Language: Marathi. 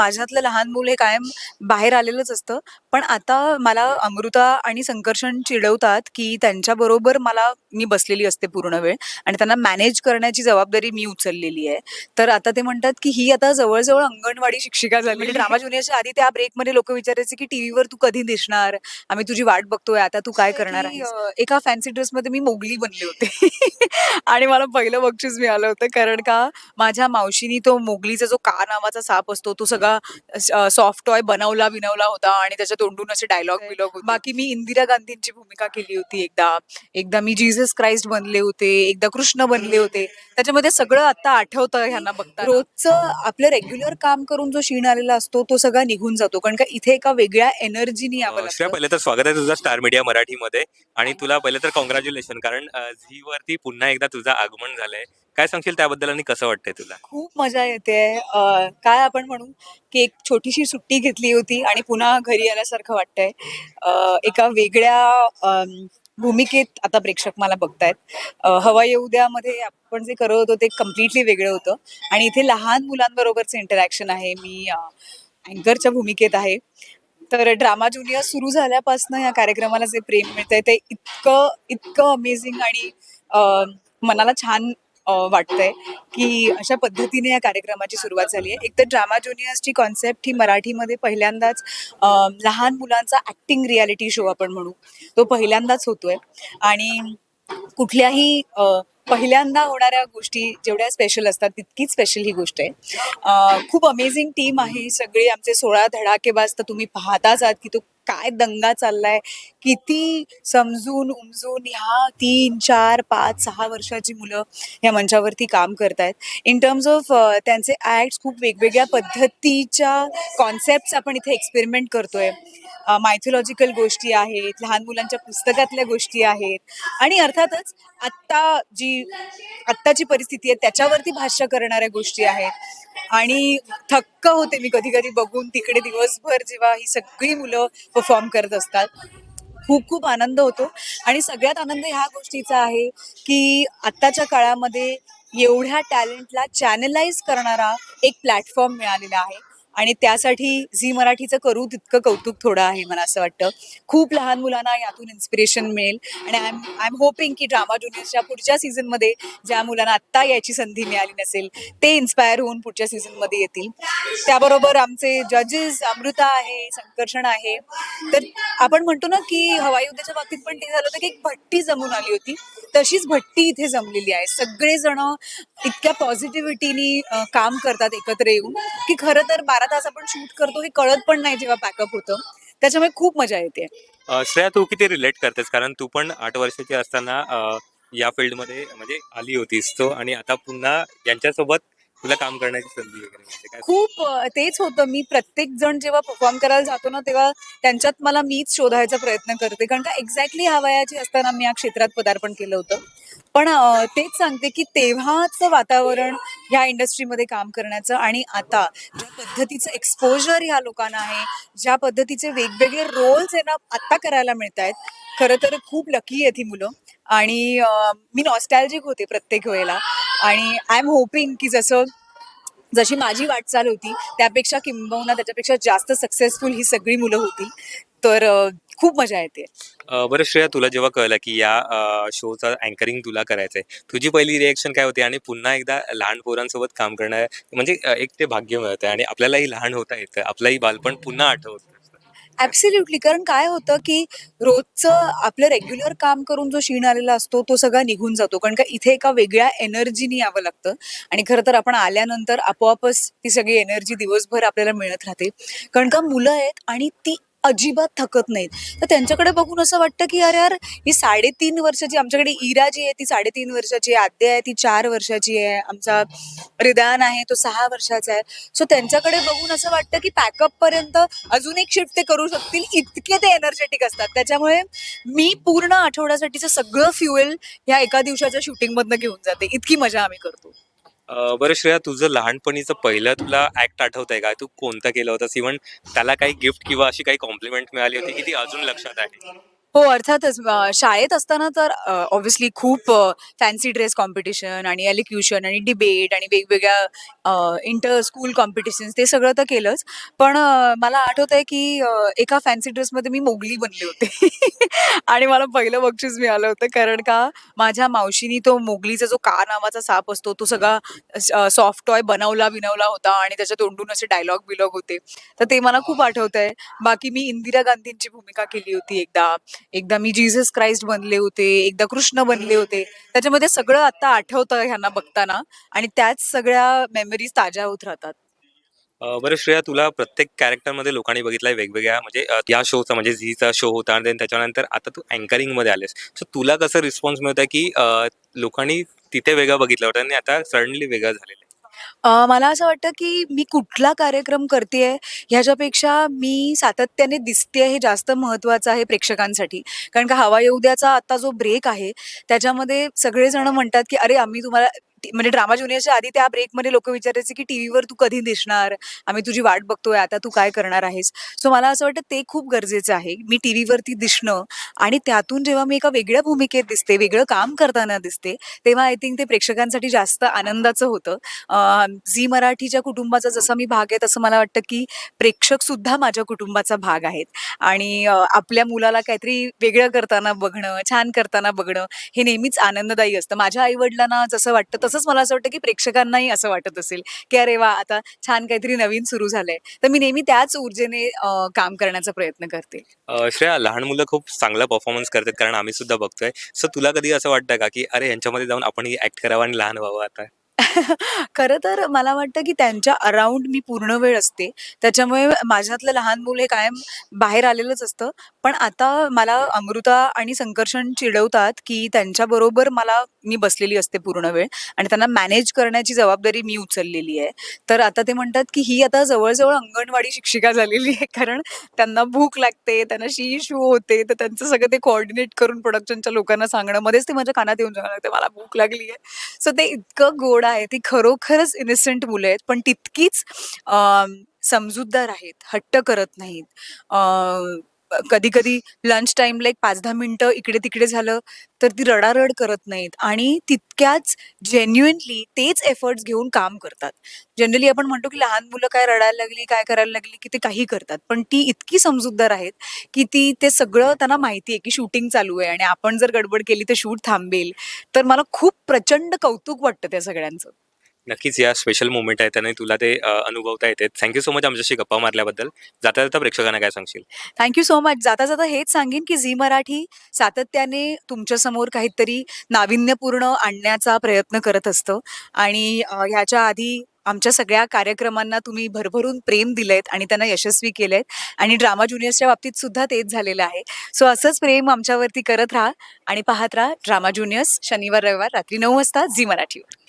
माझ्यातलं लहान मूल हे कायम बाहेर आलेलंच असतं. पण आता मला अमृता आणि संकर्षण चिडवतात की त्यांच्याबरोबर मला मी बसलेली असते पूर्ण वेळ आणि त्यांना मॅनेज करण्याची जबाबदारी मी उचललेली आहे. तर आता ते म्हणतात की ही आता जवळजवळ अंगणवाडी शिक्षिका झाली. म्हणजे ड्रामा ज्युनियरच्या आधी त्या ब्रेकमध्ये लोक विचारायचे की टीव्हीवर तू कधी दिसणार? आम्ही तुझी वाट बघतोय आता तू काय करणार आहे एका फॅन्सी ड्रेसमध्ये मी मोगली बनले होते. आणि मला पहिलं बक्षीस मिळालं होतं. कारण का माझ्या मावशीनी तो मोगलीचा जो का नावाचा साप असतो तो सगळा सॉफ्ट टॉय बनवला बिनवला होता आणि त्याच्या तोंडून असे डायलॉग बिलॉग बाकी मी इंदिरा गांधींची भूमिका केली होती एकदा. एकदा मी जीसस क्राइस्ट बनले होते एकदा कृष्ण बनले होते. त्याच्यामध्ये सगळं आता आठवतं ह्यांना बघता रोजचं आपलं रेग्युलर काम करून जो शीण आलेला असतो तो सगळा निघून जातो. कारण का इथे एका वेगळ्या एनर्जीनी यावं लागतं. पहिले तर स्वागत आहे तुझं स्टार मीडिया मराठीमध्ये. आणि तुला पहिले तर कॉंग्रॅच्युलेशन कारण झी वरती पुन्हा एकदा तुझं आगमन झालंय. काय सांगशील त्याबद्दल आणि कसं वाटतंय तुला? खूप मजा येते. काय आपण म्हणू की एक छोटीशी सुट्टी घेतली होती आणि पुन्हा घरी आल्यासारखं वाटतंय. एका वेगळ्या भूमिकेत आता प्रेक्षक मला बघतायत. अं, हवा येऊ द्यामध्ये आपण जे करत होतो ते कम्प्लिटली वेगळं होतं. आणि इथे लहान मुलांबरोबरचं इंटरॅक्शन आहे. मी अँकरच्या भूमिकेत आहे. तर ड्रामा ज्युनियर सुरू झाल्यापासून या कार्यक्रमाला जे प्रेम मिळतंय ते इतकं इतकं अमेझिंग आणि मनाला छान वाटतंय की अशा पद्धतीने या कार्यक्रमाची सुरुवात झाली आहे. एक तर ड्रामा ज्युनियर्सची कॉन्सेप्ट ही मराठीमध्ये पहिल्यांदाच लहान मुलांचा ऍक्टिंग रियालिटी शो आपण म्हणू तो पहिल्यांदाच होतोय. आणि कुठल्याही पहिल्यांदा होणाऱ्या गोष्टी जेवढ्या स्पेशल असतात तितकीच स्पेशल ही गोष्ट आहे. खूप अमेझिंग टीम आहे. सगळी आमचे सोळा धडाकेबाज तर तुम्ही पाहताच आहात की तो काय दंगा चाललाय? किती समजून उमजून ह्या तीन चार पाच सहा वर्षाची मुलं या मंचावरती काम करतायत. इन टर्म्स ऑफ त्यांचे ऍक्ट खूप वेगवेगळ्या पद्धतीच्या कॉन्सेप्ट आपण इथे एक्सपेरिमेंट करतोय. मायथोलॉजिकल गोष्टी आहेत लहान मुलांच्या पुस्तकातल्या गोष्टी आहेत. आणि अर्थातच आत्ता जी आत्ताची परिस्थिती आहे त्याच्यावरती भाष्य करणाऱ्या गोष्टी आहेत. आणि थक्क होते मी कधी कधी बघून तिकडे दिवसभर जेव्हा ही सगळी मुलं परफॉर्म करत असतात. खूप खूप आनंद होतो. आणि सगळ्यात आनंद ह्या गोष्टीचा आहे की आत्ताच्या काळामध्ये एवढ्या टॅलेंटला चॅनलाइज करणारा एक प्लॅटफॉर्म मिळालेला आहे. आणि त्यासाठी झी मराठीचं करू तितकं कौतुक थोडं आहे मला असं वाटतं. खूप लहान मुलांना यातून इन्स्पिरेशन मिळेल. आणि I am I am hoping की ड्रामा ज्युनियर्सच्या पुढच्या सीझनमध्ये ज्या मुलांना आत्ता याची संधी मिळाली नसेल ते इन्स्पायर होऊन पुढच्या सीझनमध्ये येतील. त्याबरोबर आमचे जजेस अमृता आहे संकर्षण आहे. तर आपण म्हणतो ना की हवाई युद्धाच्या बाबतीत पण ते झालं होतं की एक भट्टी जमून आली होती. तशीच भट्टी इथे जमलेली आहे. सगळेजण इतक्या पॉझिटिव्हिटीनी काम करतात एकत्र येऊन की खरं तर बारा तास आपण शूट करतो हे कळत पण नाही जेव्हा पॅकअप होतं. त्याच्यामुळे खूप मजा येते. श्रेया तू किती रिलेट करतेस? कारण तू पण आठ वर्षाची असताना या फील्डमध्ये म्हणजे आली होतीस तो आणि आता पुन्हा यांच्यासोबत तुला काम करण्याची संधी वगैरे मिळते. काय खूप अ, तेच होतं. मी प्रत्येक जण जेव्हा परफॉर्म करायला जातो ना तेव्हा त्यांच्यात मला मीच शोधायचा प्रयत्न करते. कारण का एक्झॅक्टली ह्या वयाची असताना मी या क्षेत्रात पदार्पण केलं होतं. पण अ, तेच सांगते की तेव्हाचं वातावरण ह्या इंडस्ट्रीमध्ये काम करण्याचं आणि आता ज्या पद्धतीचं एक्सपोजर ह्या लोकांना आहे ज्या पद्धतीचे वेगवेगळे रोल्स यांना आत्ता करायला मिळत आहेत खरं तर खूप लकी आहेत ही मुलं. आणि अ, मी नॉस्टॅल्जिक होते प्रत्येक वेळेला. आणि आय एम होपिंग की जसं जशी माझी वाटचाल होती त्यापेक्षा किंबहुना त्याच्यापेक्षा जास्त सक्सेसफुल ही सगळी मुलं होती. तर खूप मजा येते. बरं श्रेया तुला जेव्हा कळलं की या शोचा अँकरिंग तुला करायचंय तुझी पहिली रिएक्शन काय होती? आणि पुन्हा एकदा लहान पोरांसोबत काम करणं म्हणजे एक ते भाग्य मिळतं आणि आपल्यालाही लहान होता येतं. आपलंही बालपण पुन्हा आठवत. ऍब्सल्युटली कारण काय होतं की रोजचं आपलं रेग्युलर काम करून जो शीण आलेला असतो तो सगळा निघून जातो. कारण का इथे एका वेगळ्या एनर्जीने यावं लागतं. आणि खरं तर आपण आल्यानंतर आपोआपच ती सगळी एनर्जी दिवसभर आपल्याला मिळत राहते. कारण का मुलं आहेत आणि ती अजिबात थकत नाहीत. तर त्यांच्याकडे बघून असं वाटतं की अरे यार ही साडेतीन वर्षाची आमच्याकडे इरा जी आहे ती साडेतीन वर्षाची आहे आद्या आहे ती चार वर्षाची आहे आमचा रिदान आहे तो सहा वर्षाचा आहे. सो त्यांच्याकडे बघून असं वाटतं की पॅकअप पर्यंत अजून एक शिफ्ट ते करू शकतील. इतके ते एनर्जेटिक असतात. त्याच्यामुळे मी पूर्ण आठवड्यासाठीचं सगळं फ्युएल ह्या एका दिवसाच्या शूटिंगमधनं घेऊन जाते. इतकी मजा आम्ही करतो. अं, बरं श्रेया तुझं लहानपणीचं पहिलं तुला ऍक्ट आठवत आहे का? तू कोणतं केलं होतं? इव्हन त्याला काही गिफ्ट किंवा अशी काही कॉम्प्लिमेंट मिळाली होती की ती अजून लक्षात आहे? हो अर्थातच. अ, शाळेत असताना तर ऑब्व्हियसली खूप फॅन्सी ड्रेस कॉम्पिटिशन आणि एलिक्युशन आणि डिबेट आणि वेगवेगळ्या इंटर स्कूल कॉम्पिटिशन्स ते सगळं तर केलंच. पण अ, मला आठवत आहे की अ, एका फॅन्सी ड्रेसमध्ये मी मोगली बनले होते. आणि मला पहिलं बक्षीस मिळालं होतं. कारण का माझ्या मावशीनी तो मोगलीचा जो का नावाचा साप असतो तो सगळा सॉफ्ट टॉय बनवला बिनवला होता आणि त्याच्या तोंडून असे डायलॉग बिलॉग होते. तर ते मला खूप आठवत आहे बाकी मी इंदिरा गांधींची भूमिका केली होती एकदा. एकदा मी जीजस क्राइस्ट बनले होते एकदा कृष्ण बनले होते. त्याच्यामध्ये सगळं आता आठवतं ह्यांना बघताना आणि त्याच सगळ्या मेमरीज ताज्या होत राहतात. बरं श्रेया तुला प्रत्येक कॅरेक्टरमध्ये लोकांनी बघितलंय वेगवेगळ्या म्हणजे या शोचा म्हणजे झीचा शो होता आणि त्याच्यानंतर आता तू अँकरिंगमध्ये आलेस. सो तुला कसं रिस्पॉन्स मिळत की लोकांनी तिथे वेगळं बघितलं होतं आणि आता सडनली वेगळं झालेलं आहे? अ, मला असं वाटतं की मी कुठला कार्यक्रम करतेय ह्याच्यापेक्षा मी सातत्याने दिसते हे जास्त महत्त्वाचं आहे प्रेक्षकांसाठी. कारण का हवा येऊ द्याचा आता जो ब्रेक आहे त्याच्यामध्ये सगळेजण म्हणतात की अरे आम्ही तुम्हाला म्हणजे ड्रामा ज्युनियरच्या आधी त्या ब्रेकमध्ये लोक विचारायचे की टीव्हीवर तू कधी दिसणार? आम्ही तुझी वाट बघतोय आता तू काय करणार आहेस? सो मला असं वाटतं ते खूप गरजेचं आहे. मी टीव्हीवरती दिसणं आणि त्यातून जेव्हा मी एका वेगळ्या भूमिकेत दिसते वेगळं काम करताना दिसते तेव्हा आय थिंक ते प्रेक्षकांसाठी जास्त आनंदाचं होतं. झी मराठीच्या कुटुंबाचा जसा मी भाग आहे तसं मला वाटतं की प्रेक्षक सुद्धा माझ्या कुटुंबाचा भाग आहेत. आणि आपल्या मुलाला काहीतरी वेगळं करताना बघणं छान करताना बघणं हे नेहमीच आनंददायी असतं. माझ्या आईवडिलांना जसं वाटतं तसंच मला असं वाटतं की प्रेक्षकांनाही असं वाटत असेल की अरे वा आता छान काहीतरी नवीन सुरू झालंय. तर मी नेहमी त्याच ऊर्जेने काम करण्याचा प्रयत्न करते. श्रेया लहान मुलं खूप चांगला परफॉर्मन्स करतात कारण आम्ही सुद्धा बघतोय. सो तुला कधी असं वाटतं का की अरे यांच्यामध्ये जाऊन आपण ऍक्ट करावं आणि लहान व्हावं आता? खरं तर मला वाटतं की त्यांच्या अराउंड मी पूर्ण वेळ असते. त्याच्यामुळे माझ्यातलं लहान मूल हे कायम बाहेर आलेलंच असतं. पण आता मला अमृता आणि संकर्षण चिडवतात की त्यांच्याबरोबर मला मी बसलेली असते पूर्ण वेळ. आणि त्यांना मॅनेज करण्याची जबाबदारी मी उचललेली आहे. तर आता ते म्हणतात की ही आता जवळजवळ अंगणवाडी शिक्षिका झालेली आहे. कारण त्यांना भूक लागते त्यांना शी शू होते तर त्यांचं सगळं ते कोऑर्डिनेट करून प्रोडक्शनच्या लोकांना सांगणं मध्येच ते माझ्या कानात येऊन जाणार लागते मला भूक लागली आहे सो ते इतकं गोड आहे ती खरोखरच इनसेंट मुलं आहेत पण तितकीच समजूतदार आहेत हट्ट करत नाहीत. कधी कधी लंच टाइमला एक पाच दहा मिनिटं इकडे तिकडे झालं तर ती रडारड करत नाहीत. आणि तितक्याच जेन्युइनली तेच एफर्ट्स घेऊन काम करतात. जनरली आपण म्हणतो की लहान मुलं काय रडायला लागली काय करायला लागली की ते काही करतात. पण ती इतकी समजूतदार आहेत की ती ते सगळं त्यांना माहिती आहे की शूटिंग चालू आहे आणि आपण जर गडबड केली तर शूट थांबेल. तर मला खूप प्रचंड कौतुक वाटतं त्या सगळ्यांचं. नक्कीच या स्पेशल मोमेंट आहे त्याने तुला ते अ, अनुभवता येते. थँक्यू सो मच आमच्याशी गप्पा मारल्याबद्दल. जाता जाता प्रेक्षकांना काय सांगशील? थँक्यू सो मच जाता जाता हेच सांगेन की झी मराठी सातत्याने तुमच्यासमोर काहीतरी नाविन्यपूर्ण आणण्याचा प्रयत्न करत असतं. आणि अ, ह्याच्या आधी आमच्या सगळ्या कार्यक्रमांना तुम्ही भरभरून प्रेम दिलेत आणि त्यांना यशस्वी केलेत आणि ड्रामा ज्युनियर्सच्या बाबतीत सुद्धा तेच झालेलं आहे. सो असंच प्रेम आमच्यावरती करत राहा आणि पाहत राहा ड्रामा ज्युनियर्स शनिवार रविवार रात्री नऊ वाजता झी मराठीवर.